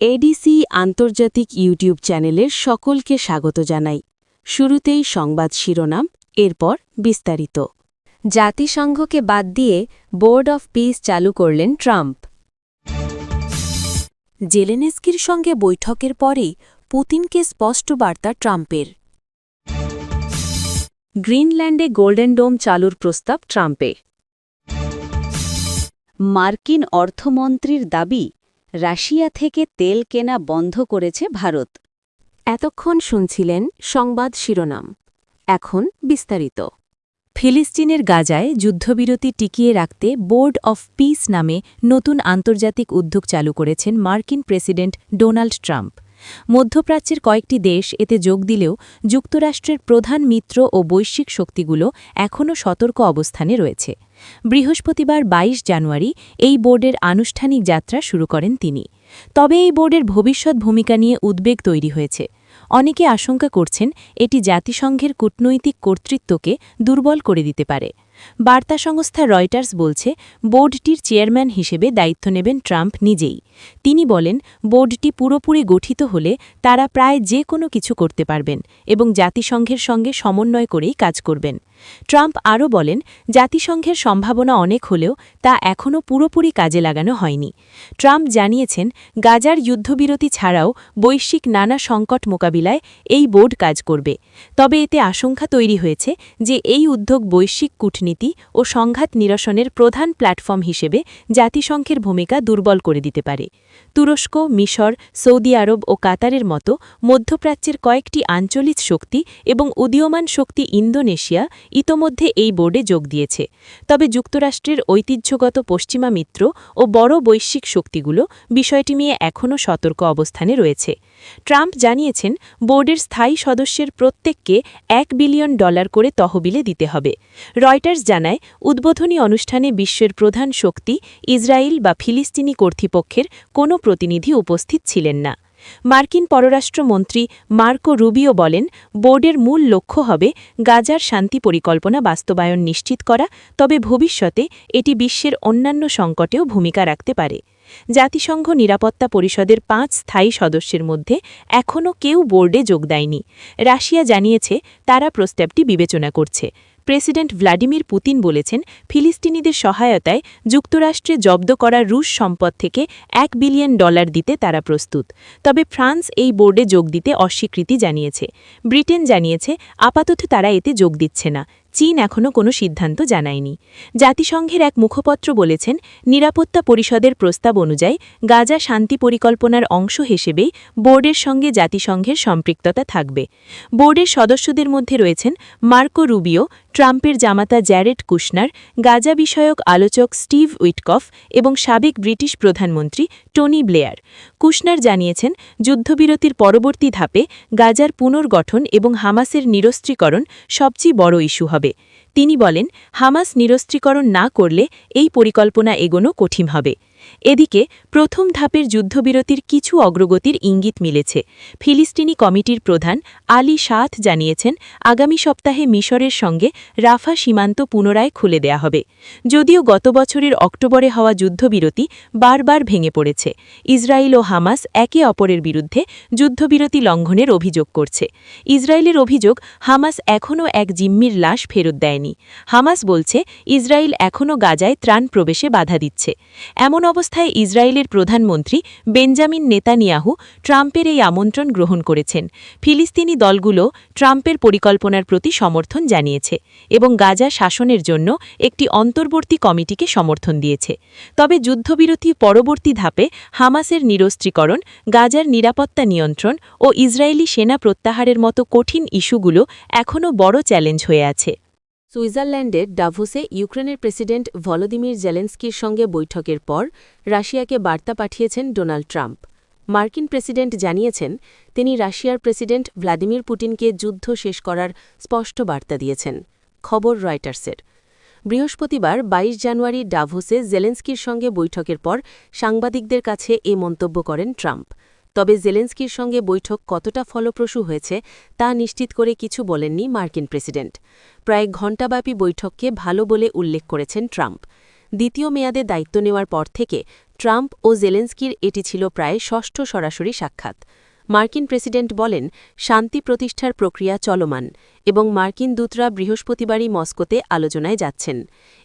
ADC আন্তর্জাতিক YouTube চ্যানেলের সকলকে স্বাগত জানাই। শুরুতেই সংবাদ শিরোনাম, এরপর বিস্তারিত। জাতিসংঘকে বাদ দিয়ে বোর্ড অফ পিস চালু করলেন ট্রাম্প। জেলেনেস্কির সঙ্গে বৈঠকের পরেই পুতিনকে স্পষ্ট বার্তা ট্রাম্পের। গ্রিনল্যান্ডে গোল্ডেন ডোম চালুর প্রস্তাব ট্রাম্পে মার্কিন অর্থমন্ত্রীর দাবি রাশিয়া থেকে তেল কেনা বন্ধ করেছে ভারত। এতক্ষণ শুনছিলেন সংবাদ শিরোনাম। এখন বিস্তারিত। ফিলিস্তিনের গাজায় যুদ্ধবিরতি টিকিয়ে রাখতে বোর্ড অফ পিস নামে নতুন আন্তর্জাতিক উদ্যোগ চালু করেছেন মার্কিন প্রেসিডেন্ট ডোনাল্ড ট্রাম্প। মধ্যপ্রাচ্যের কয়েকটি দেশ এতে যোগ দিলেও যুক্তরাষ্ট্রের প্রধান মিত্র ও বৈশ্বিক শক্তিগুলো এখনও সতর্ক অবস্থানে রয়েছে। বৃহস্পতিবার ২২ জানুয়ারি এই বোর্ডের আনুষ্ঠানিক যাত্রা শুরু করেন তিনি। তবে এই বোর্ডের ভবিষ্যৎ ভূমিকা নিয়ে উদ্বেগ তৈরি হয়েছে। অনেকে আশঙ্কা করছেন এটি জাতিসংঘের কূটনৈতিক কর্তৃত্বকে দুর্বল করে দিতে পারে। বার্তা সংস্থা রয়টার্স বলছে, বোর্ডটির চেয়ারম্যান হিসেবে দায়িত্ব নেবেন ট্রাম্প নিজেই। তিনি বলেন, বোর্ডটি পুরোপুরি গঠিত হলে তারা প্রায় যে কোনো কিছু করতে পারবেন এবং জাতিসংঘের সঙ্গে সমন্বয় করেই কাজ করবেন। ট্রাম্প আরও বলেন, জাতিসংঘের সম্ভাবনা অনেক হলেও তা এখনও পুরোপুরি কাজে লাগানো হয়নি। ট্রাম্প জানিয়েছেন, গাজার যুদ্ধবিরতি ছাড়াও বৈশ্বিক নানা সংকট মোকাবিলায় এই বোর্ড কাজ করবে। তবে এতে আশঙ্কা তৈরি হয়েছে যে এই উদ্যোগ বৈশ্বিক কূটনীতি ও সংঘাত নিরসনের প্রধান প্ল্যাটফর্ম হিসেবে জাতিসংঘের ভূমিকা দুর্বল করে দিতে পারে। তুরস্ক, মিশর, সৌদি আরব ও কাতারের মতো মধ্যপ্রাচ্যের কয়েকটি আঞ্চলিক শক্তি এবং উদীয়মান শক্তি ইন্দোনেশিয়া ইতোমধ্যে এই বোর্ডে যোগ দিয়েছে। তবে যুক্তরাষ্ট্রের ঐতিহ্যগত পশ্চিমা মিত্র ও বড় বৈশ্বিক শক্তিগুলো বিষয়টি নিয়ে এখনও সতর্ক অবস্থানে রয়েছে। ট্রাম্প জানিয়েছেন, বোর্ডের স্থায়ী সদস্যের প্রত্যেককে এক বিলিয়ন ডলার করে তহবিলে দিতে হবে। রয়টার্স জানায়, উদ্বোধনী অনুষ্ঠানে বিশ্বের প্রধান শক্তি ইসরায়েল বা ফিলিস্তিনি কর্তৃপক্ষের কোনো প্রতিনিধি উপস্থিত ছিলেন না। মার্কিন পররাষ্ট্রমন্ত্রী মার্কো রুবিও বলেন, বোর্ডের মূল লক্ষ্য হবে গাজার শান্তি পরিকল্পনা বাস্তবায়ন নিশ্চিত করা, তবে ভবিষ্যতে এটি বিশ্বের অন্যান্য সংকটেও ভূমিকা রাখতে পারে। জাতিসংঘ নিরাপত্তা পরিষদের পাঁচ স্থায়ী সদস্যের মধ্যে এখনও কেউ বোর্ডে যোগ দেয়নি। রাশিয়া জানিয়েছে, তারা প্রস্তাবটি বিবেচনা করছে। প্রেসিডেন্ট ভ্লাডিমির পুতিন বলেছেন, ফিলিস্তিনিদের সহায়তায় যুক্তরাষ্ট্রে জব্দ করা রুশ সম্পদ থেকে এক বিলিয়ন ডলার দিতে তারা প্রস্তুত। তবে ফ্রান্স এই বোর্ডে যোগ দিতে অস্বীকৃতি জানিয়েছে। ব্রিটেন জানিয়েছে, আপাতত তারা এতে যোগ দিচ্ছে না। চীন এখনও কোনো সিদ্ধান্ত জানায়নি। জাতিসংঘের এক মুখপত্র বলেছেন, নিরাপত্তা পরিষদের প্রস্তাব অনুযায়ী গাজা শান্তি পরিকল্পনার অংশ হিসেবেই বোর্ডের সঙ্গে জাতিসংঘের সম্পৃক্ততা থাকবে। বোর্ডের সদস্যদের মধ্যে রয়েছেন মার্কো রুবিও, ট্রাম্পের জামাতা জ্যারেড কুশনার, গাজা বিষয়ক আলোচক স্টিভ উইটকফ এবং সাবেক ব্রিটিশ প্রধানমন্ত্রী টনি ব্লেয়ার। কুশনার জানিয়েছেন, যুদ্ধবিরতির পরবর্তী ধাপে গাজার পুনর্গঠন এবং হামাসের নিরস্ত্রীকরণ সবচেয়ে বড় ইস্যু হবে। তিনি বলেন হামাস নিরস্ত্রীকরণ না করলে এই পরিকল্পনা এগোনো কঠিন হবে। এদিকে প্রথম ধাপের যুদ্ধবিরতির কিছু অগ্রগতির ইঙ্গিত মিলেছে। ফিলিস্তিনি কমিটির প্রধান আলী সাথ জানিয়েছেন, আগামী সপ্তাহে মিশরের সঙ্গে রাফা সীমান্ত পুনরায় খুলে দেয়া হবে। যদিও গত বছরের অক্টোবরে হওয়া যুদ্ধবিরতি বারবার ভেঙে পড়েছে। ইসরায়েল ও হামাস একে অপরের বিরুদ্ধে যুদ্ধবিরতি লঙ্ঘনের অভিযোগ করছে। ইসরায়েলের অভিযোগ, হামাস এখনও এক জিম্মির লাশ ফেরত দেয়নি। হামাস বলছে, ইসরায়েল এখনও গাজায় ত্রাণ প্রবেশে বাধা দিচ্ছে। এমন অবস্থায় ইসরায়েলের প্রধানমন্ত্রী বেঞ্জামিন নেতানিয়াহু ট্রাম্পের এই আমন্ত্রণ গ্রহণ করেছেন। ফিলিস্তিনি দলগুলো ট্রাম্পের পরিকল্পনার প্রতি সমর্থন জানিয়েছে এবং গাজা শাসনের জন্য একটি অন্তর্বর্তী কমিটিকে সমর্থন দিয়েছে। তবে যুদ্ধবিরতি পরবর্তী ধাপে হামাসের নিরস্ত্রীকরণ, গাজার নিরাপত্তা নিয়ন্ত্রণ ও ইসরায়েলি সেনা প্রত্যাহারের মতো কঠিন ইস্যুগুলো এখনও বড় চ্যালেঞ্জ হয়ে আছে। সুইজারল্যান্ডের ডাভোসে ইউক্রেনের প্রেসিডেন্ট ভলোদিমির জেলেন্সকির সঙ্গে বৈঠকের পর রাশিয়াকে বার্তা পাঠিয়েছেন ডোনাল্ড ট্রাম্প। মার্কিন প্রেসিডেন্ট জানিয়েছেন, তিনি রাশিয়ার প্রেসিডেন্ট ভ্লাদিমির পুটিনকে যুদ্ধ শেষ করার স্পষ্ট বার্তা দিয়েছেন, খবর রয়টার্সের। বৃহস্পতিবার ২২ জানুয়ারি ডাভোসে জেলেন্সকির সঙ্গে বৈঠকের পর সাংবাদিকদের কাছে এ মন্তব্য করেন ট্রাম্প। তবে জেলেন্সকির সঙ্গে বৈঠক কতটা ফলপ্রসূ হয়েছে তা নিশ্চিত করে কিছু বলেননি মার্কিন প্রেসিডেন্ট। প্রায় ঘণ্টাব্যাপী বৈঠককে ভালো বলে উল্লেখ করেছেন ট্রাম্প। দ্বিতীয় মেয়াদে দায়িত্ব নেওয়ার পর থেকে ট্রাম্প ও জেলেন্সকির এটি ছিল প্রায় ষষ্ঠ সরাসরি সাক্ষাৎ। মার্কিন প্রেসিডেন্ট বলেন, শান্তি প্রতিষ্ঠার প্রক্রিয়া চলমান এবং মার্কিন দূতরা বৃহস্পতিবারই মস্কোতে আলোচনায় যাচ্ছেন।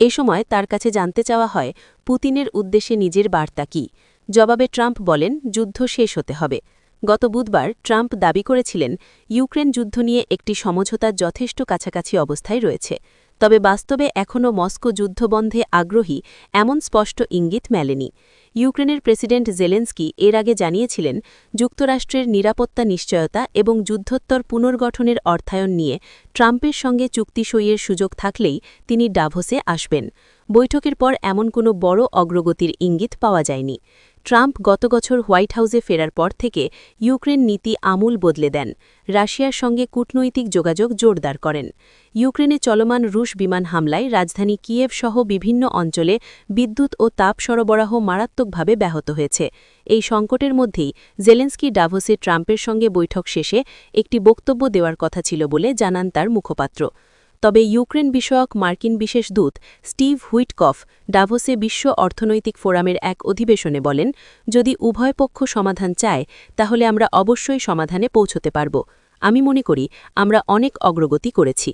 এ সময় তার কাছে জানতে চাওয়া হয়, পুতিনের উদ্দেশ্যে নিজের বার্তা কী? জবাবে ট্রাম্প বলেন, যুদ্ধ শেষ হতে হবে। গত বুধবার ট্রাম্প দাবি করেছিলেন, ইউক্রেন যুদ্ধ নিয়ে একটি সমঝোতার যথেষ্ট কাছাকাছি অবস্থায় রয়েছে। তবে বাস্তবে এখনও মস্কো যুদ্ধবন্ধে আগ্রহী এমন স্পষ্ট ইঙ্গিত মেলেনি। ইউক্রেনের প্রেসিডেন্ট জেলেন্সকি এর আগে জানিয়েছিলেন, যুক্তরাষ্ট্রের নিরাপত্তা নিশ্চয়তা এবং যুদ্ধোত্তর পুনর্গঠনের অর্থায়ন নিয়ে ট্রাম্পের সঙ্গে চুক্তি সইয়ের সুযোগ থাকলেই তিনি ডাভোসে আসবেন। বৈঠকের পর এমন কোনো বড় অগ্রগতির ইঙ্গিত পাওয়া যায়নি। ট্রাম্প গত বছর হোয়াইট হাউসে ফেরার পর থেকে ইউক্রেন নীতি আমূল বদলে দেন। রাশিয়ার সঙ্গে কূটনৈতিক যোগাযোগ জোরদার করেন। ইউক্রেনে চলমান রুশ বিমান হামলায় রাজধানী কিয়েভ সহ বিভিন্ন অঞ্চলে বিদ্যুৎ ও তাপ সরবরাহ মারাত্মকভাবে ব্যাহত হয়েছে। এই সংকটের মধ্যেই জেলেন্সকি ডাভোসে ট্রাম্পের সঙ্গে বৈঠক শেষে একটি বক্তব্য দেওয়ার কথা ছিল বলে জানান তার মুখপাত্র। তবে ইউক্রেন বিষয়ক মার্কিন বিশেষ দূত স্টিভ হুইটকফ ডাভোসে বিশ্ব অর্থনৈতিক ফোরামের এক অধিবেশনে বলেন, যদি উভয় পক্ষ সমাধান চায়, তাহলে আমরা অবশ্যই সমাধানে পৌঁছতে পারব। আমি মনে করি, আমরা অনেক অগ্রগতি করেছি।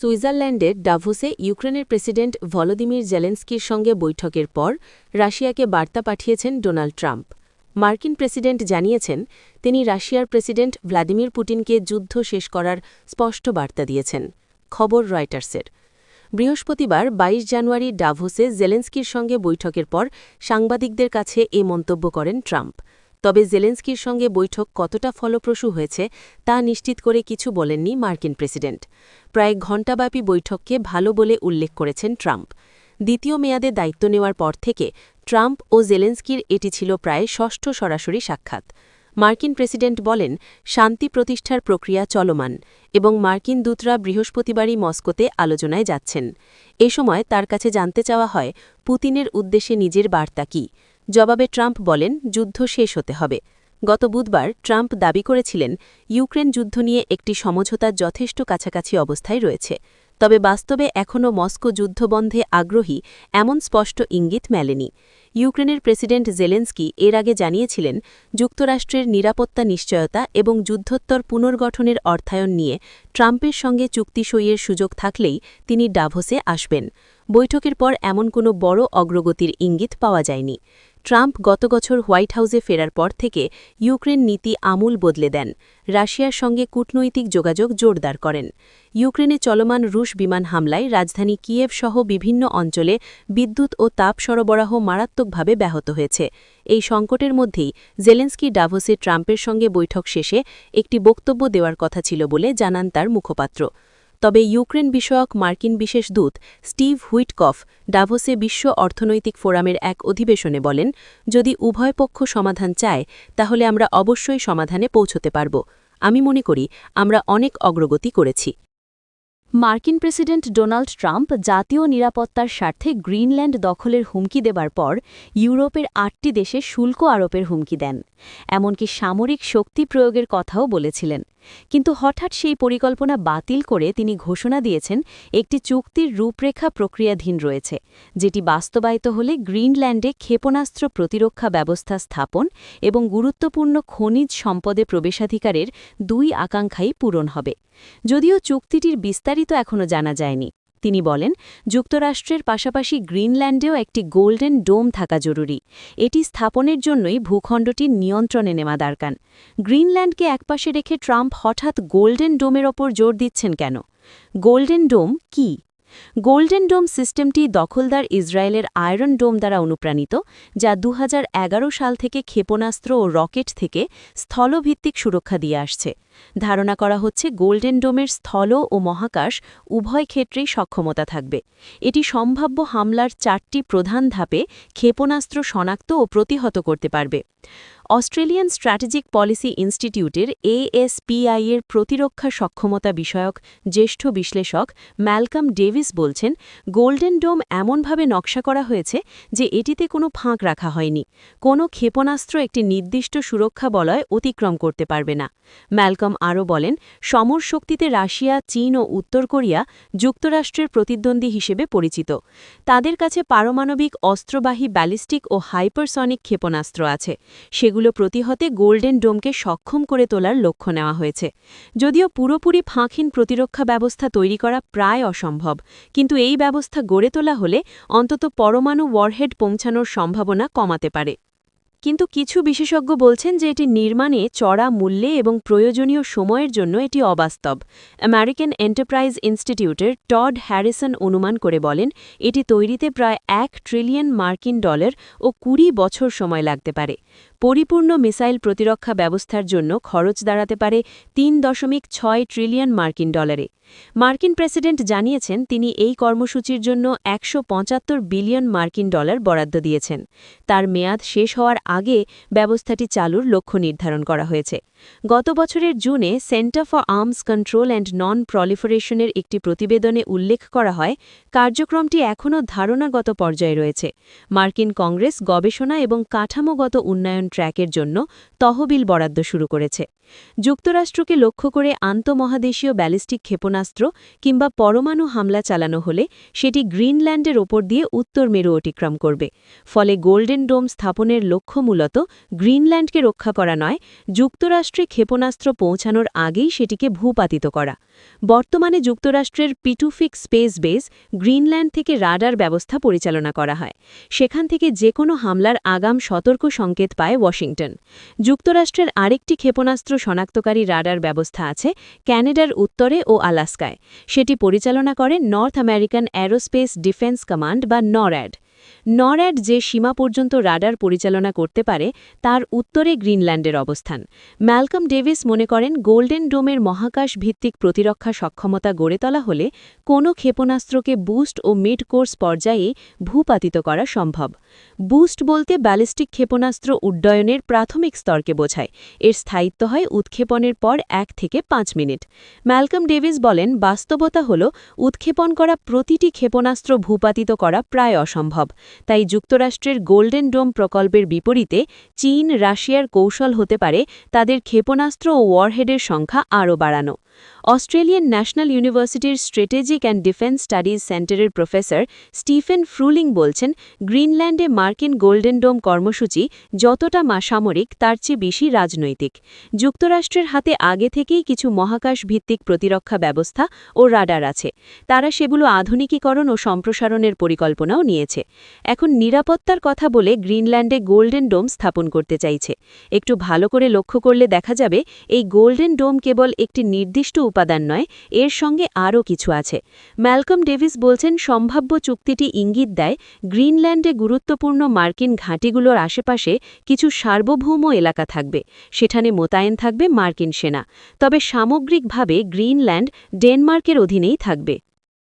সুইজারল্যান্ডের ডাভোসে ইউক্রেনের প্রেসিডেন্ট ভলোদিমির জেলেন্সকির সঙ্গে বৈঠকের পর রাশিয়াকে বার্তা পাঠিয়েছেন ডোনাল্ড ট্রাম্প। মার্কিন প্রেসিডেন্ট জানিয়েছেন, তিনি রাশিয়ার প্রেসিডেন্ট ভ্লাদিমির পুটিনকে যুদ্ধ শেষ করার স্পষ্ট বার্তা দিয়েছেন। খবর রয়টার্সের। বৃহস্পতিবার ২২ জানুয়ারি ডাভোসে জেলেন্সকির সঙ্গে বৈঠকের পর সাংবাদিকদের কাছে এ মন্তব্য করেন ট্রাম্প। তবে জেলেন্সকির সঙ্গে বৈঠক কতটা ফলপ্রসূ হয়েছে তা নিশ্চিত করে কিছু বলেননি মার্কিন প্রেসিডেন্ট। প্রায় ঘণ্টাব্যাপী বৈঠককে ভালো বলে উল্লেখ করেছেন ট্রাম্প। দ্বিতীয় মেয়াদে দায়িত্ব নেওয়ার পর থেকে ট্রাম্প ও জেলেন্সকির এটি ছিল প্রায় ষষ্ঠ সরাসরি সাক্ষাৎ। মার্কিন প্রেসিডেন্ট বলেন, শান্তি প্রতিষ্ঠার প্রক্রিয়া চলমান এবং মার্কিন দূতরা বৃহস্পতিবারই মস্কোতে আলোচনায় যাচ্ছেন। এ সময় তার কাছে জানতে চাওয়া হয়, পুতিনের উদ্দেশ্যে নিজের বার্তা কী? জবাবে ট্রাম্প বলেন, যুদ্ধ শেষ হতে হবে। গত বুধবার ট্রাম্প দাবি করেছিলেন, ইউক্রেন যুদ্ধ নিয়ে একটি সমঝোতার যথেষ্ট কাছাকাছি অবস্থায় রয়েছে। তবে বাস্তবে এখনও মস্কো যুদ্ধবন্ধে আগ্রহী এমন স্পষ্ট ইঙ্গিত মেলেনি। ইউক্রেনের প্রেসিডেন্ট জেলেন্সকি এর আগে জানিয়েছিলেন, যুক্তরাষ্ট্রের নিরাপত্তা নিশ্চয়তা এবং যুদ্ধোত্তর পুনর্গঠনের অর্থায়ন নিয়ে ট্রাম্পের সঙ্গে চুক্তি সইয়ের সুযোগ থাকলেই তিনি ডাভোসে আসবেন। বৈঠকের পর এমন কোনো বড় অগ্রগতির ইঙ্গিত পাওয়া যায়নি। ট্রাম্প গত বছর হোয়াইট হাউসে ফেরার পর থেকে ইউক্রেন নীতি আমূল বদলে দেন। রাশিয়ার সঙ্গে কূটনৈতিক যোগাযোগ জোরদার করেন। ইউক্রেনে চলমান রুশ বিমান হামলায় রাজধানী কিয়েভ সহ বিভিন্ন অঞ্চলে বিদ্যুৎ ও তাপ সরবরাহ মারাত্মকভাবে ব্যাহত হয়েছে। এই সংকটের মধ্যেই জেলেন্সকি ডাভোসে ট্রাম্পের সঙ্গে বৈঠক শেষে একটি বক্তব্য দেওয়ার কথা ছিল বলে জানান তার মুখপাত্র। তবে ইউক্রেন বিষয়ক মার্কিন বিশেষ দূত স্টিভ হুইটকফ ডাভোসে বিশ্ব অর্থনৈতিক ফোরামের এক অধিবেশনে বলেন, যদি উভয় পক্ষ সমাধান চায়, তাহলে আমরা অবশ্যই সমাধানে পৌঁছতে পারব। আমি মনে করি, আমরা অনেক অগ্রগতি করেছি। মার্কিন প্রেসিডেন্ট ডোনাল্ড ট্রাম্প জাতীয় নিরাপত্তার স্বার্থে গ্রিনল্যান্ড দখলের হুমকি দেবার পর ইউরোপের আটটি দেশে শুল্ক আরোপের হুমকি দেন। এমনকি সামরিক শক্তি প্রয়োগের কথাও বলেছিলেন। কিন্তু হঠাৎ সেই পরিকল্পনা বাতিল করে তিনি ঘোষণা দিয়েছেন, একটি চুক্তির রূপরেখা প্রক্রিয়াধীন রয়েছে, যেটি বাস্তবায়িত হলে গ্রিনল্যান্ডে ক্ষেপণাস্ত্র প্রতিরক্ষা ব্যবস্থা স্থাপন এবং গুরুত্বপূর্ণ খনিজ সম্পদে প্রবেশাধিকারের দুই আকাঙ্ক্ষাই পূরণ হবে। যদিও চুক্তিটির বিস্তারিত এখনও জানা যায়নি। তিনি বলেন, যুক্তরাষ্ট্রের পাশাপাশি গ্রিনল্যান্ডেও একটি গোল্ডেন ডোম থাকা জরুরি। এটি স্থাপনের জন্যই ভূখণ্ডটির নিয়ন্ত্রণে নেওয়া দরকার। গ্রিনল্যান্ডকে একপাশে রেখে ট্রাম্প হঠাৎ গোল্ডেন ডোমের ওপর জোর দিচ্ছেন কেন? গোল্ডেন ডোম কি? গোল্ডেন ডোম সিস্টেমটি দখলদার ইসরায়েলের আয়রন ডোম দ্বারা অনুপ্রাণিত, যা দু হাজার এগারো সাল থেকে ক্ষেপণাস্ত্র ও রকেট থেকে স্থলভিত্তিক সুরক্ষা দিয়ে আসছে। ধারণা করা হচ্ছে গোল্ডেন ডোমের স্থল ও মহাকাশ উভয় ক্ষেত্রেই সক্ষমতা থাকবে। এটি সম্ভাব্য হামলার চারটি প্রধান ধাপে ক্ষেপণাস্ত্র শনাক্ত ও প্রতিহত করতে পারবে। অস্ট্রেলিয়ান স্ট্র্যাটেজিক পলিসি ইনস্টিটিউটের এএসপিআই এর প্রতিরক্ষা সক্ষমতা বিষয়ক জ্যেষ্ঠ বিশ্লেষক ম্যালকাম ডেভিস বলছেন, গোল্ডেন ডোম এমনভাবে নকশা করা হয়েছে যে এটিতে কোনো ফাঁক রাখা হয়নি। কোনো ক্ষেপণাস্ত্র একটি নির্দিষ্ট সুরক্ষা বলয় অতিক্রম করতে পারবে না। ম্যালকম আরও বলেন, সমর শক্তিতে রাশিয়া, চীন ও উত্তর কোরিয়া যুক্তরাষ্ট্রের প্রতিদ্বন্দ্বী হিসেবে পরিচিত। তাদের কাছে পারমাণবিক অস্ত্রবাহী ব্যালিস্টিক ও হাইপারসনিক ক্ষেপণাস্ত্র আছে। সেগুলো প্রতিহতে গোল্ডেন ডোমকে সক্ষম করে তোলার লক্ষ্য নেওয়া হয়েছে। যদিও পুরোপুরি ফাঁকহীন প্রতিরক্ষা ব্যবস্থা তৈরি করা প্রায় অসম্ভব, কিন্তু এই ব্যবস্থা গড়ে তোলা হলে অন্তত পরমাণু ওয়ারহেড পৌঁছানোর সম্ভাবনা কমাতে পারে। কিন্তু কিছু বিশেষজ্ঞ বলছেন যে এটি নির্মাণে চড়া মূল্যে এবং প্রয়োজনীয় সময়ের জন্য এটি অবাস্তব। আমেরিকান এন্টারপ্রাইজ ইনস্টিটিউটের টড হ্যারিসন অনুমান করে বলেন, এটি তৈরিতে প্রায় এক ট্রিলিয়ন মার্কিন ডলার ও কুড়ি বছর সময় লাগতে পারে। পরিপূর্ণ মিসাইল প্রতিরক্ষা ব্যবস্থার জন্য খরচ দাঁড়াতে পারে তিন দশমিক ছয় ট্রিলিয়ন মার্কিন ডলারে। মার্কিন প্রেসিডেন্ট জানিয়েছেন, তিনি এই কর্মসূচির জন্য একশো পঁচাত্তর বিলিয়ন মার্কিন ডলার বরাদ্দ দিয়েছেন। তার মেয়াদ শেষ হওয়ার আগে ব্যবস্থাটি চালুর লক্ষ্য নির্ধারণ করা হয়েছে। গত বছরের জুনে Center for Arms Control and non প্রলিফারেশনের একটি প্রতিবেদনে উল্লেখ করা হয়, কার্যক্রমটি এখনও ধারণাগত পর্যায়ে রয়েছে। মার্কিন কংগ্রেস গবেষণা এবং কাঠামোগত উন্নয়ন ট্র্যাকের জন্য তহবিল বরাদ্দ শুরু করেছে। যুক্তরাষ্ট্রকে লক্ষ্য করে আন্তমহাদেশীয় ব্যালিস্টিক ক্ষেপণাস্ত্র কিংবা পরমাণু হামলা চালানো হলে সেটি গ্রিনল্যান্ডের ওপর দিয়ে উত্তর মেরু অতিক্রম করবে। ফলে গোল্ডেন ডোম স্থাপনের লক্ষ্য মূলত গ্রিনল্যান্ডকে রক্ষা করা নয়, যুক্তরাষ্ট্রে ক্ষেপণাস্ত্র পৌঁছানোর আগেই সেটিকে ভূপাতিত করা। বর্তমানে যুক্তরাষ্ট্রের পিটুফিক স্পেস বেস গ্রিনল্যান্ড থেকে রাডার ব্যবস্থা পরিচালনা করা হয়। সেখান থেকে যে কোনো হামলার আগাম সতর্ক সংকেত পায় ওয়াশিংটন। যুক্তরাষ্ট্রের আরেকটি ক্ষেপণাস্ত্র শনাক্তকারী রাডার ব্যবস্থা আছে ক্যানাডার উত্তরে ও আলাস্কায়। সেটি পরিচালনা করে North American Aerospace Defense Command বা নরঅ্যাড। নরঅ্যাড যে সীমা পর্যন্ত রাডার পরিচালনা করতে পারে, তার উত্তরে গ্রিনল্যান্ডের অবস্থান। ম্যালকম ডেভিস মনে করেন, গোল্ডেন ডোমের মহাকাশ ভিত্তিক প্রতিরক্ষা সক্ষমতা গড়ে তোলা হলে কোনো ক্ষেপণাস্ত্রকে বুস্ট ও মিড কোর্স পর্যায়ে ভূপাতিত করা সম্ভব। বুস্ট বলতে ব্যালিস্টিক ক্ষেপণাস্ত্র উড্ডয়নের প্রাথমিক স্তরকে বোঝায়। এর স্থায়িত্ব হয় উৎক্ষেপণের পর এক থেকে পাঁচ মিনিট। ম্যালকম ডেভিস বলেন, বাস্তবতা হল, উৎক্ষেপণ করা প্রতিটি ক্ষেপণাস্ত্র ভূপাতিত করা প্রায় অসম্ভব। তাই যুক্তরাষ্ট্রের গোল্ডেন ডোম প্রকল্পের বিপরীতে চীন, রাশিয়ার কৌশল হতে পারে তাদের ক্ষেপণাস্ত্র ও ওয়ারহেডের সংখ্যা আরও বাড়ানো। অস্ট্রেলিয়ান ন্যাশনাল ইউনিভার্সিটির স্ট্র্যাটেজিক অ্যান্ড ডিফেন্স স্টাডিজ সেন্টারের প্রফেসর স্টিফেন ফ্রুলিং বলছেন, গ্রিনল্যান্ডে মার্কিন গোল্ডেন ডোম কর্মসূচি যতটা মা, সামরিক, তার চেয়ে বেশি রাজনৈতিক। যুক্তরাষ্ট্রের হাতে আগে থেকেই কিছু মহাকাশ ভিত্তিক প্রতিরক্ষা ব্যবস্থা ও রাডার আছে। তারা সেগুলো আধুনিকীকরণ ও সম্প্রসারণের পরিকল্পনাও নিয়েছে। এখন নিরাপত্তার কথা বলে গ্রিনল্যান্ডে গোল্ডেন ডোম স্থাপন করতে চাইছে। একটু ভালো করে লক্ষ্য করলে দেখা যাবে, এই গোল্ডেন ডোম কেবল একটি নির্দিষ্ট উপাদান নয়, এর সঙ্গে আরও কিছু আছে। ম্যালকম ডেভিস বলছেন, সম্ভাব্য চুক্তিটি ইঙ্গিত দেয়, গ্রিনল্যান্ডে গুরুত্বপূর্ণ মার্কিন ঘাঁটিগুলোর আশেপাশে কিছু সার্বভৌম এলাকা থাকবে, সেখানে মোতায়েন থাকবে মার্কিন সেনা। তবে সামগ্রিকভাবে গ্রিনল্যান্ড ডেনমার্কের অধীনেই থাকবে।